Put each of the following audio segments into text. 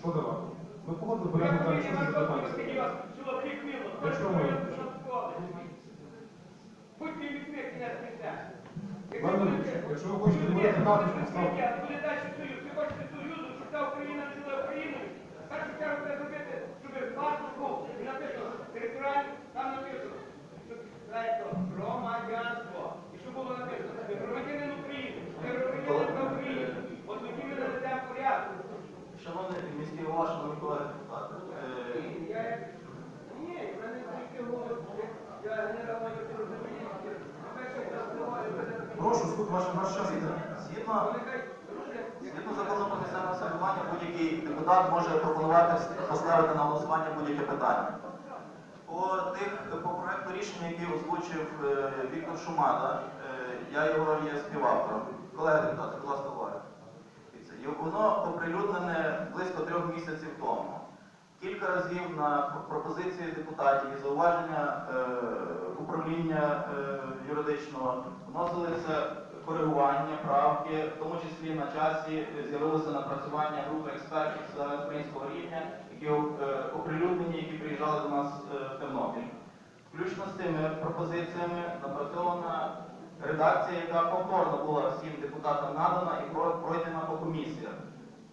Що давати? Ми погодили порядок далі, що це питання. чого ми- Будьте відмітні на якщо ви хочете говорити дати, то ставте. Прошу, тут ваш, ваш час іде. згідно, згідно закону про місцеве самоврядування, будь-який депутат може пропонувати поставити на голосування будь-яке питання. По тих по проекту рішення, який озвучив е, Віктор Шумада, е, я його є співавтором. Оприлюднене близько трьох місяців тому. Кілька разів на пропозиції депутатів і зауваження е, управління е, юридичного вносилися коригування, правки, в тому числі на часі з'явилося напрацювання групи експертів з українського рівня, які е, оприлюднені, які приїжджали до нас е, в Тернопіль. Включно з цими пропозиціями напрацьована редакція, яка повторно була всім депутатам надана і пройдена по комісіях.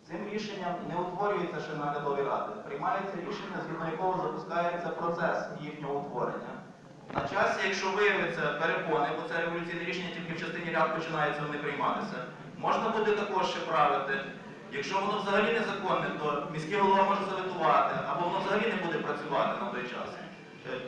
Цим рішенням не утворюється ще наглядові ради. Приймається рішення, згідно якого запускається процес їхнього утворення. На часі, якщо виявиться перепони, бо це революційне рішення тільки в частині ряд починається вони прийматися, можна буде також ще правити. Якщо воно взагалі незаконне, то міський голова може заветувати, або воно взагалі не буде працювати на той час.